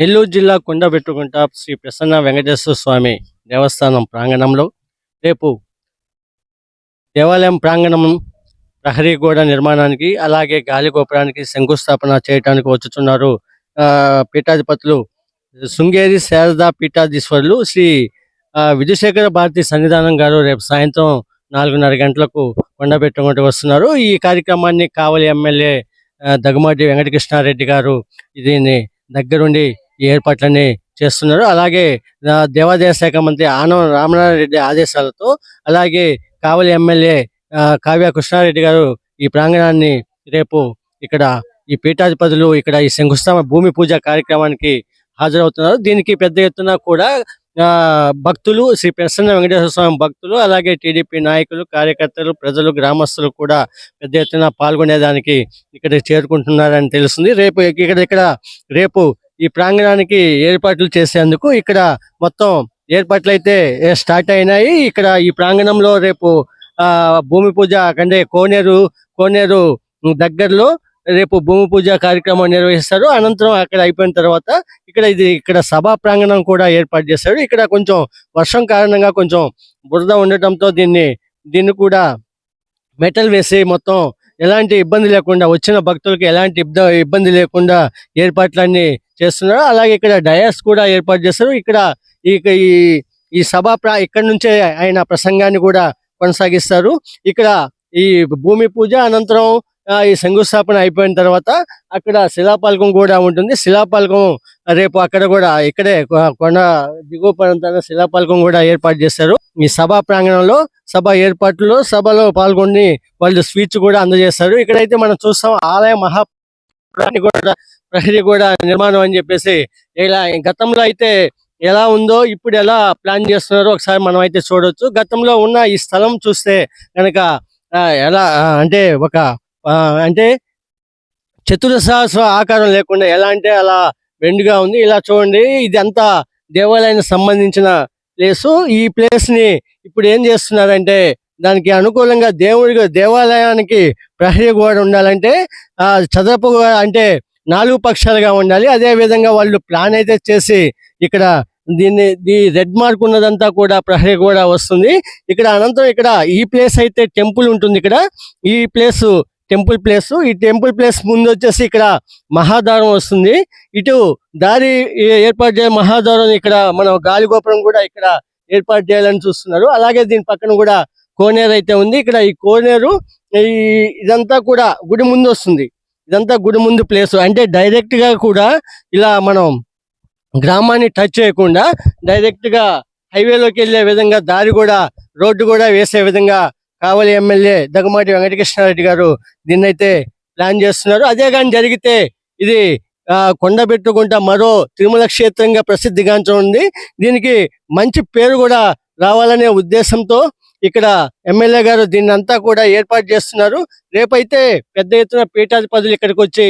నెల్లూరు జిల్లా కొండబెట్టుకుంట శ్రీ ప్రసన్న వెంకటేశ్వర స్వామి దేవస్థానం ప్రాంగణంలో రేపు దేవాలయం ప్రాంగణం ప్రహరీ గోడ నిర్మాణానికి అలాగే గాలి గోపురానికి శంకుస్థాపన చేయడానికి వచ్చుతున్నారు. ఆ, పీఠాధిపతులు శృంగేరి శారదా పీఠాధీశ్వరులు శ్రీ విజయశేఖర భారతి సన్నిధానం గారు రేపు సాయంత్రం నాలుగున్నర గంటలకు కొండబెట్టుకుంటూ వస్తున్నారు. ఈ కార్యక్రమాన్ని కావలి ఎమ్మెల్యే దగ్గుమాటి వెంకటకృష్ణారెడ్డి గారు దీన్ని దగ్గరుండి ఏర్పాట్లన్నీ చేస్తున్నారు. అలాగే దేవాదాయ శాఖ మంత్రి ఆనం రామనారాయణ రెడ్డి ఆదేశాలతో అలాగే కావలి ఎమ్మెల్యే కావ్య కృష్ణారెడ్డి గారు ఈ ప్రాంగణాన్ని రేపు ఇక్కడ ఈ పీఠాధిపతులు ఇక్కడ ఈ శంకుస్థాపన భూమి పూజ కార్యక్రమానికి హాజరవుతున్నారు. దీనికి పెద్ద ఎత్తున కూడా భక్తులు శ్రీ ప్రసన్న వెంకటేశ్వర స్వామి భక్తులు అలాగే టీడీపీ నాయకులు కార్యకర్తలు ప్రజలు గ్రామస్తులు కూడా పెద్ద ఎత్తున పాల్గొనేదానికి ఇక్కడ చేరుకుంటున్నారని తెలుస్తుంది. రేపు ఇక్కడ ఇక్కడ రేపు ఈ ప్రాంగణానికి ఏర్పాట్లు చేసేందుకు ఇక్కడ మొత్తం ఏర్పాట్లు అయితే స్టార్ట్ అయినాయి. ఇక్కడ ఈ ప్రాంగణంలో రేపు ఆ భూమి పూజ అంటే కోనేరు కోనేరు దగ్గరలో రేపు భూమి పూజ కార్యక్రమం నిర్వహిస్తారు. అనంతరం అక్కడ అయిపోయిన తర్వాత ఇక్కడ ఇది ఇక్కడ సభా ప్రాంగణం కూడా ఏర్పాటు చేస్తారు ఇక్కడ కొంచెం వర్షం కారణంగా కొంచెం బురద ఉండటంతో దీన్ని దీన్ని కూడా మెటల్ వేసి మొత్తం ఎలాంటి ఇబ్బంది లేకుండా వచ్చిన భక్తులకు ఎలాంటి ఇబ్బంది లేకుండా ఏర్పాట్లన్నీ చేస్తున్నారు అలాగే ఇక్కడ డయాస్ కూడా ఏర్పాటు చేస్తారు. ఇక్కడ ఈ ఈ సభ ఇక్కడ నుంచే ఆయన ప్రసంగాన్ని కూడా కొనసాగిస్తారు. ఇక్కడ ఈ భూమి పూజ అనంతరం ఈ శంకుస్థాపన అయిపోయిన తర్వాత అక్కడ శిలాపాలకం కూడా ఉంటుంది. శిలాపాలకం రేపు అక్కడ కూడా ఇక్కడే కొ- కొండ దిగువ ప్రాంతాన శిలాపాలకం కూడా ఏర్పాటు చేస్తారు. ఈ సభా ప్రాంగణంలో సభ ఏర్పాట్లో సభలో పాల్గొని వాళ్ళు స్పీచ్ కూడా అందజేస్తారు. ఇక్కడైతే మనం చూస్తాం ఆలయ మహా కూడా ప్రహరీ కూడా నిర్మాణం అని చెప్పేసి ఇలా గతంలో అయితే ఎలా ఉందో ఇప్పుడు ఎలా ప్లాన్ చేస్తున్నారో ఒకసారి మనం అయితే చూడొచ్చు. గతంలో ఉన్న ఈ స్థలం చూస్తే కనుక ఎలా అంటే ఒక అంటే చతురసహస్ర ఆకారం లేకుండా ఎలా అంటే అలా వెండుగా ఉంది. ఇలా చూడండి ఇది అంతా దేవాలయానికి సంబంధించిన ప్లేస్ ఈ ప్లేస్ని ఇప్పుడు ఏం చేస్తున్నారంటే దానికి అనుకూలంగా దేవుడికి దేవాలయానికి ప్రహరీ గోడ ఉండాలంటే చదరపు గోడ అంటే నాలుగు పక్షాలుగా ఉండాలి. అదే విధంగా వాళ్ళు ప్లాన్ అయితే చేసి ఇక్కడ దీన్ని దీ రెడ్ మార్క్ ఉన్నదంతా కూడా ప్రహరీ గోడ వస్తుంది. ఇక్కడ అనంతరం ఇక్కడ ఈ ప్లేస్ అయితే టెంపుల్ ఉంటుంది. ఇక్కడ ఈ ప్లేస్ టెంపుల్ ప్లేస్. ఈ టెంపుల్ ప్లేస్ ముందు వచ్చేసి ఇక్కడ మహాద్వారం వస్తుంది. ఇటు దారి ఏర్పాటు చేయ మహాద్వారం ఇక్కడ మనం గాలి గోపురం కూడా ఇక్కడ ఏర్పాటు చేయాలని చూస్తున్నారు. అలాగే దీని పక్కన కూడా కోనేరు అయితే ఉంది. ఇక్కడ ఈ కోనేరు ఈ ఇదంతా కూడా గుడి ముందు వస్తుంది. ఇదంతా గుడి ముందు ప్లేస్. అంటే డైరెక్ట్గా కూడా ఇలా మనం గ్రామాన్ని టచ్ చేయకుండా డైరెక్ట్గా హైవేలోకి వెళ్ళే విధంగా దారి కూడా రోడ్డు కూడా వేసే విధంగా కావలి ఎమ్మెల్యే దగ్గుమాటి వెంకటకృష్ణారెడ్డి గారు దీన్నైతే ప్లాన్ చేస్తున్నారు. అదే కానీ జరిగితే ఇది ఆ, కొండబెట్టుకుంటా మరో తిరుమల క్షేత్రంగా ప్రసిద్ధిగాంచ ఉంది. దీనికి మంచి పేరు కూడా రావాలనే ఉద్దేశంతో ఇక్కడ ఎమ్మెల్యే గారు దీన్ని అంతా కూడా ఏర్పాటు చేస్తున్నారు. రేపైతే పెద్ద ఎత్తున పీఠాధిపతులు ఇక్కడికి వచ్చి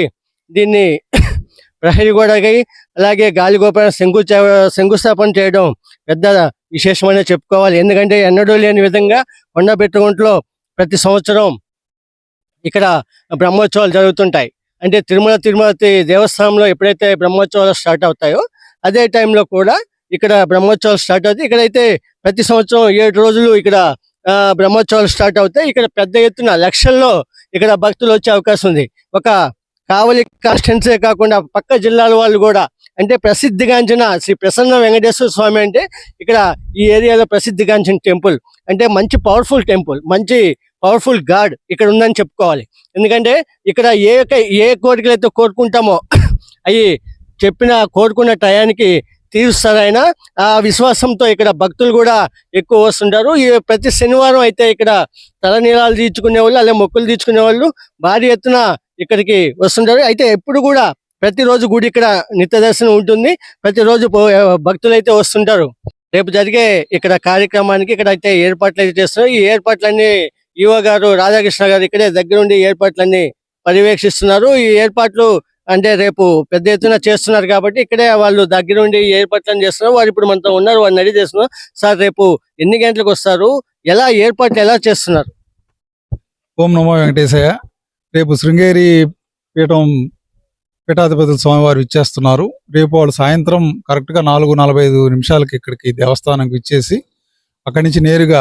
దీన్ని ప్రహరీ గోడకి అలాగే గాలిగోపురం శంకు శంకుస్థాపన చేయడం పెద్ద విశేషమనే చెప్పుకోవాలి. ఎందుకంటే ఎన్నడూ లేని విధంగా కొండబెట్టుకుంటలో ప్రతి సంవత్సరం ఇక్కడ బ్రహ్మోత్సవాలు జరుగుతుంటాయి. అంటే తిరుమల తిరుమలతి దేవస్థానంలో ఎప్పుడైతే బ్రహ్మోత్సవాలు స్టార్ట్ అవుతాయో అదే టైంలో కూడా ఇక్కడ బ్రహ్మోత్సవాలు స్టార్ట్ అవుతాయి. ఇక్కడైతే ప్రతి సంవత్సరం ఏడు రోజులు ఇక్కడ బ్రహ్మోత్సవాలు స్టార్ట్ అవుతాయి. ఇక్కడ పెద్ద ఎత్తున లక్షల్లో ఇక్కడ భక్తులు వచ్చే అవకాశం ఉంది. ఒక కావలి కాన్స్టెన్సే కాకుండా పక్క జిల్లాల వాళ్ళు కూడా అంటే ప్రసిద్ధిగాంచిన శ్రీ ప్రసన్న వెంకటేశ్వర స్వామి అంటే ఇక్కడ ఈ ఏరియాలో ప్రసిద్ధిగాంచిన టెంపుల్. అంటే మంచి పవర్ఫుల్ టెంపుల్ మంచి పవర్ఫుల్ గాడ్ ఇక్కడ ఉందని చెప్పుకోవాలి. ఎందుకంటే ఇక్కడ ఏ ఏ కోరికలు అయితే కోరుకుంటామో అవి చెప్పిన కోరుకున్న టయానికి తీరుస్తారు ఆ విశ్వాసంతో ఇక్కడ భక్తులు కూడా ఎక్కువ వస్తుంటారు. ఈ ప్రతి శనివారం అయితే ఇక్కడ తలనీలాలు తీర్చుకునే వాళ్ళు అలాగే మొక్కులు తీర్చుకునే వాళ్ళు భారీ ఎత్తున ఇక్కడికి వస్తుంటారు. అయితే ఎప్పుడు కూడా ప్రతిరోజు గుడి ఇక్కడ నిత్య దర్శనం ఉంటుంది. ప్రతిరోజు భక్తులు అయితే వస్తుంటారు. రేపు జరిగే ఇక్కడ కార్యక్రమానికి ఇక్కడ అయితే ఏర్పాట్లు అయితే చేస్తున్నారు. ఈ ఏర్పాట్లన్నీ ఈవో గారు రాధాకృష్ణ గారు ఇక్కడే దగ్గరుండి ఏర్పాట్లన్నీ పర్యవేక్షిస్తున్నారు. ఈ ఏర్పాట్లు అంటే రేపు పెద్ద ఎత్తున చేస్తున్నారు కాబట్టి ఇక్కడే వాళ్ళు దగ్గరుండి ఏర్పాట్లను చేస్తున్నారు. వారు ఇప్పుడు మనతో ఉన్నారు. వారిని అడిగి చేస్తున్నారు. సార్ రేపు ఎన్ని గంటలకు వస్తారు? ఎలా ఏర్పాట్లు ఎలా చేస్తున్నారు? ఓం నమో వెంకటేశయ్య. రేపు శృంగేరి పీఠం పీఠాధిపతుల స్వామివారు ఇచ్చేస్తున్నారు రేపు వాళ్ళు సాయంత్రం కరెక్ట్గా నాలుగు నలభై ఐదు నిమిషాలకి ఇక్కడికి దేవస్థానంకి ఇచ్చేసి అక్కడి నుంచి నేరుగా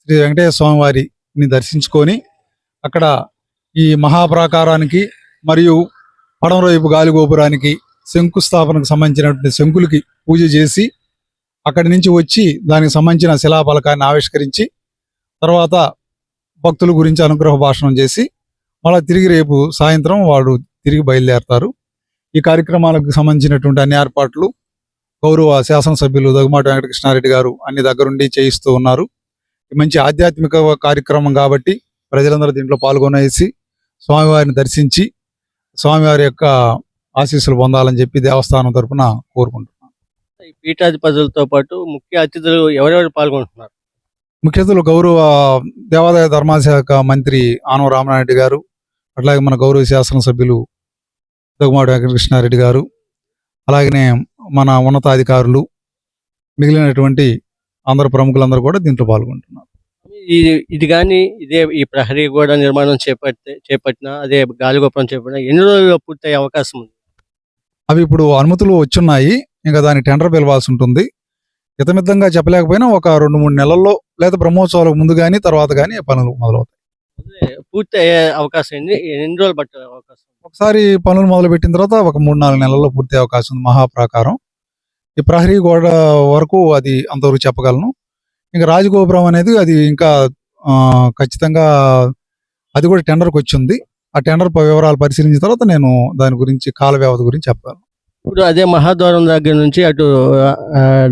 శ్రీ వెంకటేశ్వర స్వామివారిని దర్శించుకొని అక్కడ ఈ మహాప్రాకారానికి మరియు పడమరవైపు గాలిగోపురానికి శంకుస్థాపనకు సంబంధించినటువంటి శంకులకి పూజ చేసి అక్కడి నుంచి వచ్చి దానికి సంబంధించిన శిలాఫలకాన్ని ఆవిష్కరించి తర్వాత భక్తుల గురించి అనుగ్రహ భాషణం చేసి మళ్ళీ తిరిగి రేపు సాయంత్రం వాడు తిరిగి బయలుదేరతారు. ఈ కార్యక్రమాలకు సంబంధించినటువంటి అన్ని ఏర్పాట్లు గౌరవ శాసనసభ్యులు దగ్గుమాటి వెంకటకృష్ణారెడ్డి గారు అన్ని దగ్గరుండి చేయిస్తూ ఉన్నారు. మంచి ఆధ్యాత్మిక కార్యక్రమం కాబట్టి ప్రజలందరూ దీంట్లో పాల్గొనేసి స్వామివారిని దర్శించి స్వామివారి యొక్క ఆశీస్సులు పొందాలని చెప్పి దేవస్థానం తరపున కోరుకుంటున్నాను. ఈ పీఠాధిపతులతో పాటు ముఖ్య అతిథులు ఎవరెవరు పాల్గొంటున్నారు? ముఖ్య అతిథులు గౌరవ దేవాదాయ ధర్మాశాఖ మంత్రి ఆనవ రామనాయుడు గారు అట్లాగే మన గౌరవ శాసనసభ్యులు దగ్గుమాటి వెంకటకృష్ణారెడ్డి గారు అలాగనే మన ఉన్నతాధికారులు మిగిలినటువంటి అందరు ప్రముఖులందరూ కూడా దీంట్లో పాల్గొంటున్నారు. ఇది కానీ ఇదే ఈ ప్రహరీ గోడ నిర్మాణం చేపడితే చేపట్టిన అదే గాలిగోపురం చేపట్టిన ఎన్ని రోజుల్లో పూర్తయ్యే అవకాశం ఉంది? అవి ఇప్పుడు అనుమతులు వచ్చున్నాయి. ఇంకా దానికి టెండర్ పిలవాల్సి ఉంటుంది. ఇతమిద్దంగా చెప్పలేకపోయినా ఒక రెండు మూడు నెలల్లో లేదా బ్రహ్మోత్సవాలకు ముందు కానీ తర్వాత కానీ పనులు మొదలవుతాయి. పూర్తి అయ్యే అవకాశం ఎన్ని ఎన్ని రోజులు పట్టే అవకాశం? ఒకసారి పనులు మొదలు పెట్టిన తర్వాత ఒక మూడు నాలుగు నెలల్లో పూర్తి అవకాశం ఉంది మహాప్రాకారం. ఈ ప్రహరీ గోడ వరకు అది అంతవరకు చెప్పగలను. ఇంకా రాజగోపురం అనేది అది ఇంకా ఆ, ఖచ్చితంగా అది కూడా టెండర్కి వచ్చింది. ఆ టెండర్ వివరాలు పరిశీలించిన తర్వాత నేను దాని గురించి కాల వ్యవధి గురించి చెప్పగలను. ఇప్పుడు అదే మహాద్వారం దగ్గర నుంచి అటు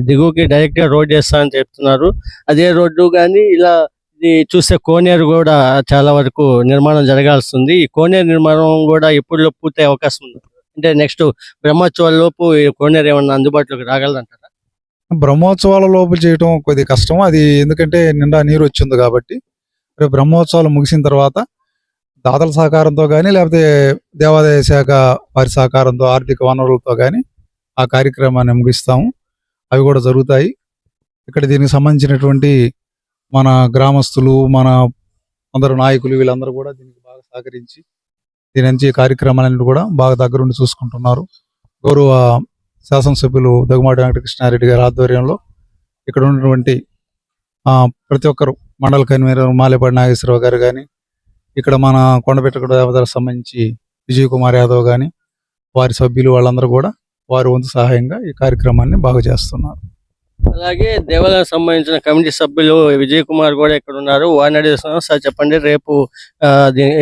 దిగువకి డైరెక్ట్గా రోడ్ వేస్తామని చెప్తున్నారు. అదే రోడ్డు కానీ ఇలా ఇది చూస్తే కోనేరు కూడా చాలా వరకు నిర్మాణం జరగాల్సింది. ఈ కోనేరు నిర్మాణం కూడా ఎప్పుడులో పూర్తయ్యే అవకాశం ఉంది. అంటే నెక్స్ట్ బ్రహ్మోత్సవాల లోపు ఈ కోనేరు ఏమన్నా అందుబాటులోకి రాగలదంటారా? బ్రహ్మోత్సవాల లోపు చేయటం కొద్ది కష్టం. అది ఎందుకంటే నిండా నీరు వచ్చింది కాబట్టి. రేపు బ్రహ్మోత్సవాలు ముగిసిన తర్వాత దాతల సహకారంతో కానీ లేకపోతే దేవాదాయ శాఖ వారి సహకారంతో ఆర్థిక వనరులతో కానీ ఆ కార్యక్రమాన్ని ముగిస్తాము. అవి కూడా జరుగుతాయి. ఇక్కడ దీనికి సంబంధించినటువంటి మన గ్రామస్తులు మన అందరు నాయకులు వీళ్ళందరూ కూడా దీనికి బాగా సహకరించి దీని నుంచి ఈ కార్యక్రమాలన్నీ కూడా బాగా దగ్గరుండి చూసుకుంటున్నారు. గౌరవ శాసనసభ్యులు దగ్గుమాటి వెంకటకృష్ణారెడ్డి గారి ఆధ్వర్యంలో ఇక్కడ ఉన్నటువంటి ఆ, ప్రతి ఒక్కరు మండల కన్వీనర్ మాలేపాడి నాగేశ్వరరావు గారు కానీ ఇక్కడ మన కొండపెట్టగడ దేవతలకు సంబంధించి విజయ్ కుమార్ యాదవ్ కానీ వారి సభ్యులు వాళ్ళందరూ కూడా వారి వంతు సహాయంగా ఈ కార్యక్రమాన్ని బాగా చేస్తున్నారు. అలాగే దేవాలయం సంబంధించిన కమిటీ సభ్యులు విజయ్ కుమార్ కూడా ఇక్కడ ఉన్నారు. వారిని అడుగుతున్నాం సార్ చెప్పండి. రేపు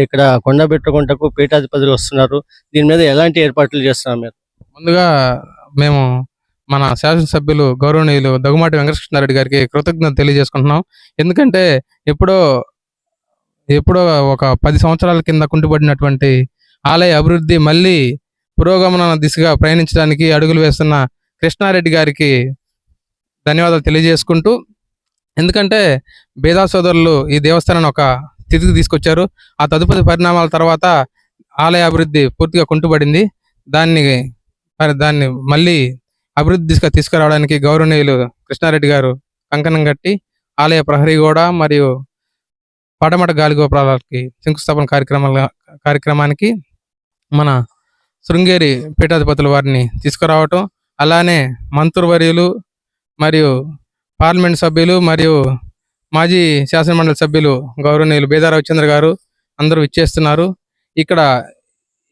ఇక్కడ కొండ పెట్టుకుంటకు పీఠాధిపతులు వస్తున్నారు. దీని మీద ఎలాంటి ఏర్పాట్లు చేస్తున్నారు మీరు? ముందుగా మేము మన శాసనసభ్యులు గౌరవనీయులు దగ్గుమాటి వెంకటకృష్ణారెడ్డి గారికి కృతజ్ఞత తెలియజేసుకుంటున్నాం. ఎందుకంటే ఎప్పుడో ఎప్పుడో ఒక పది సంవత్సరాల కింద కుంటుపడినటువంటి ఆలయ అభివృద్ధి మళ్ళీ పురోగమన దిశగా ప్రయాణించడానికి అడుగులు వేస్తున్న కృష్ణారెడ్డి గారికి ధన్యవాదాలు తెలియజేసుకుంటూ ఎందుకంటే బేదా సోదరులు ఈ దేవస్థానాన్ని ఒక స్థితికి తీసుకొచ్చారు. ఆ తదుపరి పరిణామాల తర్వాత ఆలయ అభివృద్ధి పూర్తిగా కుంటుపడింది. దాన్ని దాన్ని మళ్ళీ అభివృద్ధి దిశగా తీసుకురావడానికి గౌరవనీయులు కృష్ణారెడ్డి గారు కంకణం కట్టి ఆలయ ప్రహరీ గోడ మరియు పడమట గాలిగోపురాలకి శంకుస్థాపన కార్యక్రమాల కార్యక్రమానికి మన శృంగేరి పీఠాధిపతుల వారిని తీసుకురావటం అలానే మంత్రివర్యులు మరియు పార్లమెంట్ సభ్యులు మరియు మాజీ శాసనమండలి సభ్యులు గౌరవనీయులు బేదా రవిచంద్ర గారు అందరూ ఇచ్చేస్తున్నారు ఇక్కడ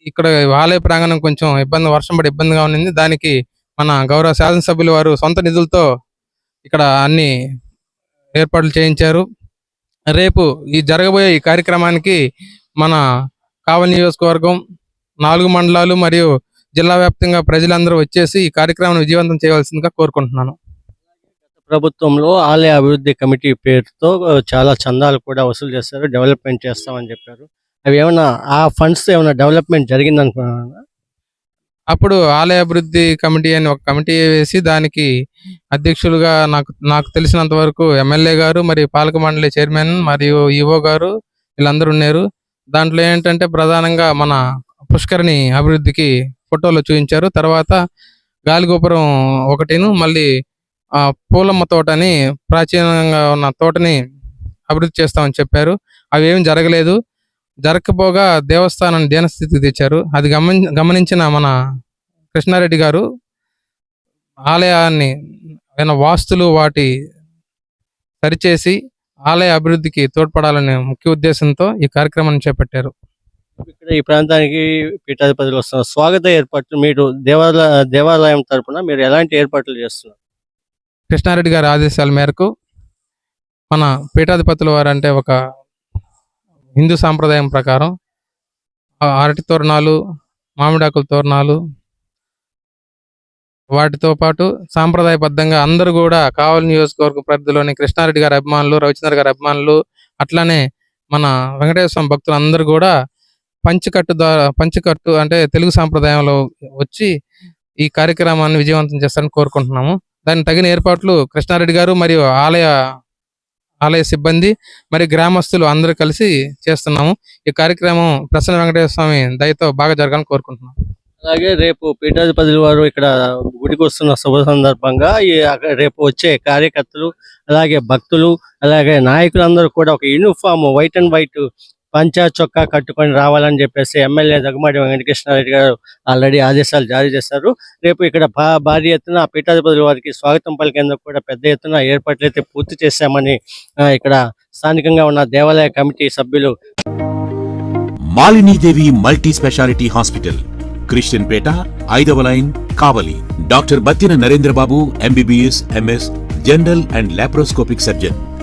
ఇక్కడ ఆలయ ప్రాంగణం కొంచెం ఇబ్బంది వర్షం పడి ఇబ్బందిగా ఉన్నింది. దానికి మన గౌరవ శాసనసభ్యులు వారు సొంత నిధులతో ఇక్కడ అన్ని ఏర్పాట్లు చేయించారు. రేపు ఈ జరగబోయే ఈ కార్యక్రమానికి మన కావలి నియోజకవర్గం నాలుగు మండలాలు మరియు జిల్లా వ్యాప్తంగా ప్రజలందరూ వచ్చేసి ఈ కార్యక్రమాన్ని విజయవంతం చేయవలసిందిగా కోరుకుంటున్నాను. ప్రభుత్వంలో ఆలయ అభివృద్ధి కమిటీ పేరుతో చాలా చందాలు కూడా వసూలు చేస్తారు డెవలప్మెంట్ చేస్తామని చెప్పారు. అవి ఏమైనా ఆ ఫండ్స్ ఏమైనా డెవలప్మెంట్ జరిగింది అనుకున్నాను అప్పుడు ఆలయ అభివృద్ధి కమిటీ అని ఒక కమిటీ వేసి దానికి అధ్యక్షులుగా నాకు నాకు తెలిసినంత వరకు ఎమ్మెల్యే గారు మరియు పాలక మండలి చైర్మన్ మరియు ఈఓ గారు వీళ్ళందరూ ఉన్నారు. దాంట్లో ఏంటంటే ప్రధానంగా మన పుష్కరిణి అభివృద్ధికి ఫోటోలు చూపించారు. తర్వాత గాలిగోపురం ఒకటిను మళ్ళీ ఆ పూలమ్మ తోటని ప్రాచీనంగా ఉన్న తోటని అభివృద్ధి చేస్తామని చెప్పారు. అవి ఏమి జరగలేదు. జరగకపోగా దేవస్థానాన్ని దీనస్థితికి తెచ్చారు. అది గమని గమనించిన మన కృష్ణారెడ్డి గారు ఆలయాన్ని ఆయన వాస్తులు వాటి సరిచేసి ఆలయ అభివృద్ధికి తోడ్పడాలనే ముఖ్య ఉద్దేశంతో ఈ కార్యక్రమాన్ని చేపట్టారు. ఇక్కడ ఈ ప్రాంతానికి పీఠాధిపతులు వస్తున్నారు. స్వాగత ఏర్పాట్లు మీరు దేవాలయ దేవాలయం తరఫున మీరు ఎలాంటి ఏర్పాట్లు చేస్తున్నారు? కృష్ణారెడ్డి గారి ఆదేశాల మేరకు మన పీఠాధిపతుల వారు అంటే ఒక హిందూ సాంప్రదాయం ప్రకారం అరటి తోరణాలు మామిడాకుల తోరణాలు వాటితో పాటు సాంప్రదాయబద్ధంగా అందరూ కూడా కావలి నియోజకవర్గ పరిధిలోని కృష్ణారెడ్డి గారి అభిమానులు రవిచంద్ర గారి అభిమానులు అట్లానే మన వెంకటేశ్వర స్వామి భక్తులు అందరూ కూడా పంచకట్టు ద్వారా పంచకట్టు అంటే తెలుగు సాంప్రదాయంలో వచ్చి ఈ కార్యక్రమాన్ని విజయవంతం చేస్తారని కోరుకుంటున్నాము. దానికి తగిన ఏర్పాట్లు కృష్ణారెడ్డి గారు మరియు ఆలయ ఆలయ సిబ్బంది మరి గ్రామస్తులు అందరూ కలిసి చేస్తున్నాము. ఈ కార్యక్రమం ప్రసన్న వెంకటేశ్వర స్వామి దయతో బాగా జరగాలని కోరుకుంటున్నాం. అలాగే రేపు పీఠాధిపతులు వారు ఇక్కడ గుడికి వస్తున్న శుభ సందర్భంగా ఈ రేపు వచ్చే కార్యకర్తలు అలాగే భక్తులు అలాగే నాయకులందరూ కూడా ఒక యూనిఫామ్ వైట్ అండ్ వైట్ పంచా చొక్కా కట్టుకొని రావాలని చెప్పేసి ఎమ్మెల్యే దగ్గుమాటి వెంకటకృష్ణారెడ్డి గారు ఆల్రెడీ ఆదేశాలు జారీ చేశారు. రేపు ఇక్కడ భా- భారీ ఎత్తున పీఠాధిపతుల వారికి స్వాగతం పలికేందుకు కూడా పెద్ద ఎత్తున ఏర్పాట్లు అయితే పూర్తి చేశామని ఇక్కడ స్థానికంగా ఉన్న దేవాలయ కమిటీ సభ్యులు Malinidevi multi speciality hospital Christianpet ఐదవ line Kavali. Doctor Battina Narendrababu MBBS MS general and laparoscopic surgeon.